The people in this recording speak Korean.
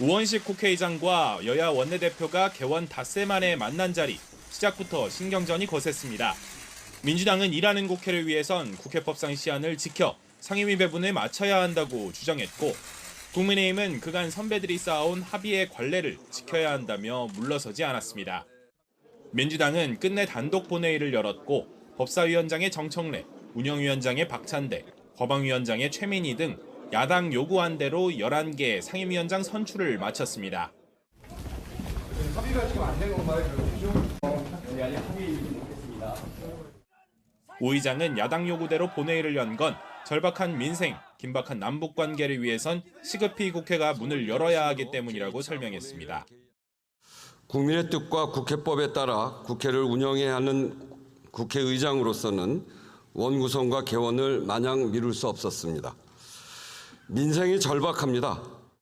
우원식 국회의장과 여야 원내대표가 개원 닷새 만에 만난 자리 시작부터 신경전이 거셌습니다. 민주당은 일하는 국회를 위해선 국회법상 시한을 지켜 상임위 배분에 맞춰야 한다고 주장했고 국민의힘은 그간 선배들이 쌓아온 합의의 관례를 지켜야 한다며 물러서지 않았습니다. 민주당은 끝내 단독 본회의를 열었고 법사위원장의 정청래, 운영위원장의 박찬대, 법안위원장의 최민희 등 야당 요구한 대로 11개 상임위원장 선출을 마쳤습니다. 합의가 지금 안된 건가요, 합의 못했습니다. 오 의장은 야당 요구대로 본회의를 연 건 절박한 민생, 긴박한 남북 관계를 위해선 시급히 국회가 문을 열어야 하기 때문이라고 설명했습니다. 국민의 뜻과 국회법에 따라 국회를 운영해야 하는 국회의장으로서는 원구성과 개원을 마냥 미룰 수 없었습니다. 민생이 절박합니다.